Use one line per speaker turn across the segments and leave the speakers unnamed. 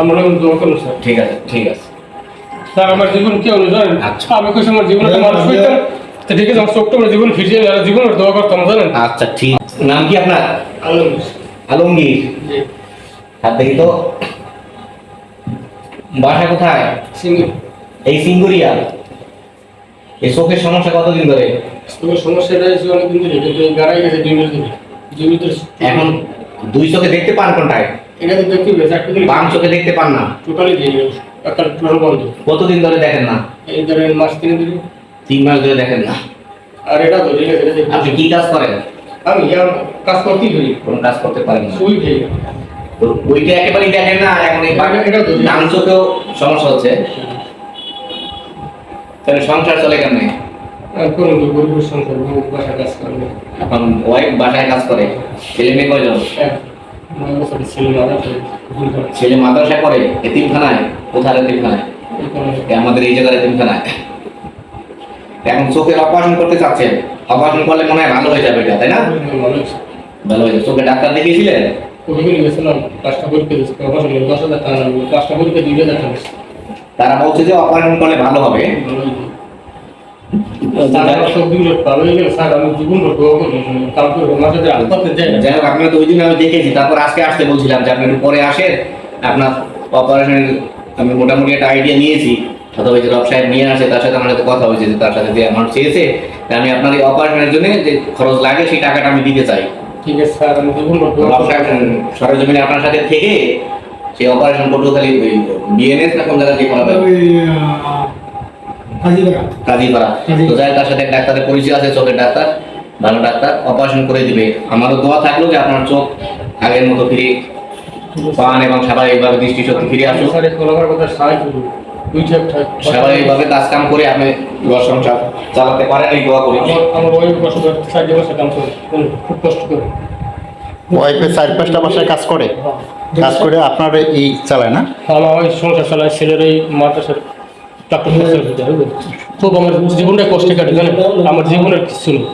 আমরা দোয়া করুন স্যার।
ঠিক আছে ঠিক আছে।
স্যার আমার জীবন কেউ নেই জানেন। আমি কইছি আমার জীবনে মানুষ হইতাম তো ঠিক আছে আমার চোখটা আমার জীবন ফিরিয়ে আর জীবনের দোয়া করতাম জানেন?
আচ্ছা ঠিক। নাম কি আপনার?
আল্লাহ
আলমগীর। হাত দেখি তো। বাসা কোথায়?
সিঙ্গি
এই সিঙ্গুরিয়া? এই চোখের সমস্যা কতদিন ধরে?
অনেকদিন ধরে কিন্তু গাড়াই গেছে দুই মিনিট ধরে। দুই মিনিট ধরে
এখন দুই চোখে দেখতে পান কোনটায়?
এটা তো দেখতে হবে চারটে
বাম চোখে দেখতে পান না?
টোটালি দিয়ে গেল একটা টোটাল বন্ধ।
কতদিন ধরে দেখেন না?
এই মাস তিন দিন
তিন মাস ধরে দেখেন না?
আর এটা ধরে গেছে
আপনি কি কাজ করেন?
আমি কাজ করতেই ধরি।
কোনো কাজ করতে পারেন না।
শুই খেয়ে
ওইটা একেবারেই দেখেন না এখন এই ডান চোখেও সমস্যা হচ্ছে। তাহলে সংসার চলে কেমনে?
গরিব সংসার বউ কাজ করবে
এখন ওয়াইফ বাসায় কাজ করে। ছেলে মেয়ে কয়জন?
ছেলে
মাদ্রাসা করে এতিমখানায়, কোথায় এতিমখানায়? আমাদের এই জায়গার এতিমখানায়। এখন চোখের অপারেশন করতে চাচ্ছেন অপারেশন করলে মনে হয় ভালো হয়ে যাবে এটা, তাই না? ভালো হয়ে যাবে। চোখে ডাক্তার দেখিয়েছিলেন তারা বলছে যে অপারেশন করলে ভালো হবে। আপনার তো ওই দিন আমি দেখেছি তারপর আজকে আসতে বলছিলাম যে আপনি পরে আসেন আপনার অপারেশনের আমি মোটামুটি একটা আইডিয়া নিয়েছি অথবা যে রব সাহেব নিয়ে আসে তার সাথে আমার সাথে কথা হয়েছে যে তার সাথে যে চেয়েছে আমি আপনার এই অপারেশনের জন্য যে খরচ লাগে সেই টাকাটা আমি দিতে চাই।
ঠিক আছে স্যার আমি
রব সাহেব সরজমিনে আপনার সাথে থেকে সেই অপারেশন পটুখালি ওই বিএনএস না কোন জায়গায়
কাজীপাড়া।
কাজীপাড়া। তো যাই তার সাথে ডাক্তারের পরিচয় আছে চোখের ডাক্তার ভালো ডাক্তার অপারেশন করে দিবে। আমারও দোয়া থাকল যে আপনার চোখ আগের মতো ফিরে পান এবং স্বাভাবিকভাবে দৃষ্টিশক্তি ফিরে আসুক।
এই কলাকার কথা সাহায্য করুন দুইটা একটা
স্বাভাবিকভাবে কাজ কাম করে আপনি ঘর সংসার চালাতে পারেন এই দোয়া করি।
আমার আমার ওই বছর সাহায্য বছর কাম করে। খুব কষ্ট করে।
ওয়াইফে চার পাঁচটা বাসায় কাজ করে? কাজ করে আপনার এই চালায় না?
আমার সংসার চালায় ছেলের এই মাদ্রাসার ডাক্তার খুব আমার জীবনটা কষ্টে কাটে জানেন? আমার জীবনের কিছু নেই।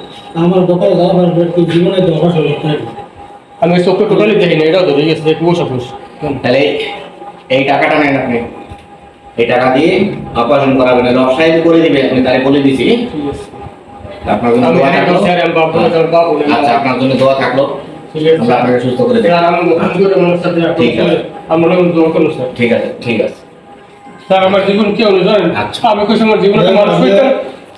আমার দোকানে যাওয়ার জীবনে দোকান
আমি চোখটা টোটালি দেখি না এটাও ধরে গেছে বসে বসে।
তাহলে এই টাকাটা নেন আপনি। এই টাকা দিয়ে অপারেশন করাবেন রব করে দিবে আপনি তারে বলে দিছি। আপনার জন্য দোয়া
হ্যাঁ
থাকল। আচ্ছা আপনার জন্য দোয়া থাকল।
ঠিক আছে।
আমরা আপনাকে সুস্থ করে দেবো ঠিক আছে। ঠিক আছে ঠিক আছে।
স্যার আমার জীবন কেউ নেই জানেন?
আচ্ছা।
আমি কইছি আমার জীবনে একটা মানুষ হইতাম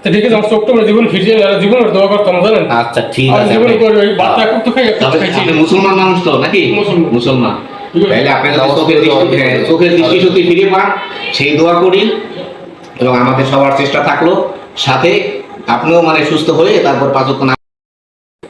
ঠিক আছে আমার চোখটা জীবন ফিরিয়ে আর জীবনের দোয়া করতাম জানেন?
আচ্ছা ঠিক আছে
জীবনে করে ওই বাচ্চা খুব তো খাই
তবে
খাইছি।
আপনি মুসলমান মানুষ তো নাকি?
মুসলমান।
তাহলে চোখের দৃষ্টি হ্যাঁ, চোখের দৃষ্টি সত্যি ফিরে পান সেই দোয়া করি এবং আমাদের সবার চেষ্টা থাকল। সাথে আপনিও মানে সুস্থ হয়ে তারপর পাঁচক না
আমার ওই কইছি যে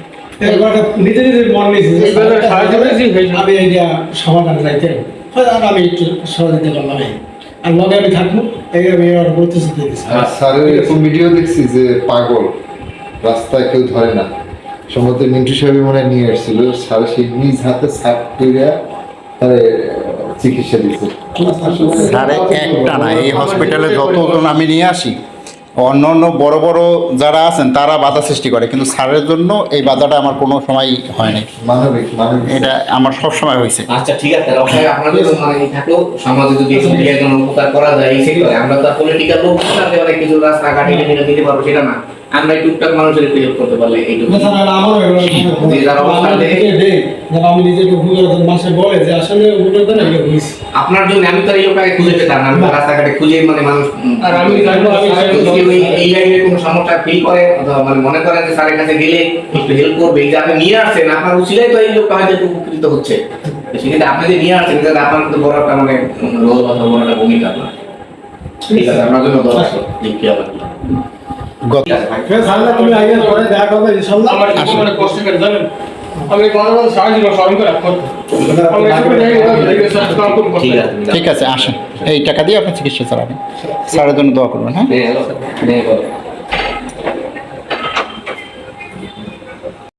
নিজে নিজের মন নিয়েছি যে
এই বেলায় সাহায্য করেছি, এই জন্য।
আমি এইটা সমাধান চাইতে হয় আমি একটু সহযোগিতা করলাম আর লগে আমি থাকব এই আমি আর প্রতিশ্রুতি দিচ্ছি
আর এরকম ভিডিও দেখছি যে পাগল রাস্তায় কেউ ধরে না। সম্ভবত মিন্টু সাহেব মনে নিয়ে এসেছিল। স্যার সেই নিজ হাতে সাপ তার চিকিৎসা দিচ্ছে
স্যারে একটা না এই হসপিটালে যতজন আমি নিয়ে আসি অন্য অন্য বড় বড় যারা আছেন তারা বাধা সৃষ্টি করে কিন্তু স্যারের জন্য এই বাধাটা আমার কোনো সময় হয় নাই। এটা আমার সব সময় হয়েছে।
আচ্ছা ঠিক আছে আপনাদের মানে এই থাকল সমাজে যদি একজন উপকার করা যায় এই সেগুলো আমরা তো পলিটিক্যাল লোক না অনেক কিছু রাস্তা কাটিয়ে কিনে দিতে পারব সেটা না। আমরা টুকটাক মানুষের একটু হেল্প করতে পারলে এইটুকু।
আমি নিজেকে ভুলে মাসে বলে যে আসলে ওগুলো তো না
আপনার জন্য আমি তো এই লোকটাকে খুঁজে পেতাম আমি রাস্তাঘাটে খুঁজে মানে মানুষ
আর আমি
এই লাইনের কোনো সমস্যা ফিল করে অথবা মানে মনে করেন যে স্যারের কাছে গেলে একটু হেল্প করবে। এই যে আপনি নিয়ে আসছেন আপনার উচিলাই তো এই লোকটা হয়তো উপকৃত হচ্ছে। সেক্ষেত্রে আপনি যে নিয়ে আসছেন তাহলে আপনার কিন্তু বড় একটা মানে রোল অথবা বড় একটা ভূমিকা আপনার। ঠিক আছে আপনার জন্য আছে। দেখি আবার ঠিক আছে
আসেন। এই টাকা দিয়ে আপনি চিকিৎসা চালাবেন। স্যারের জন্য দোয়া করবেন হ্যাঁ।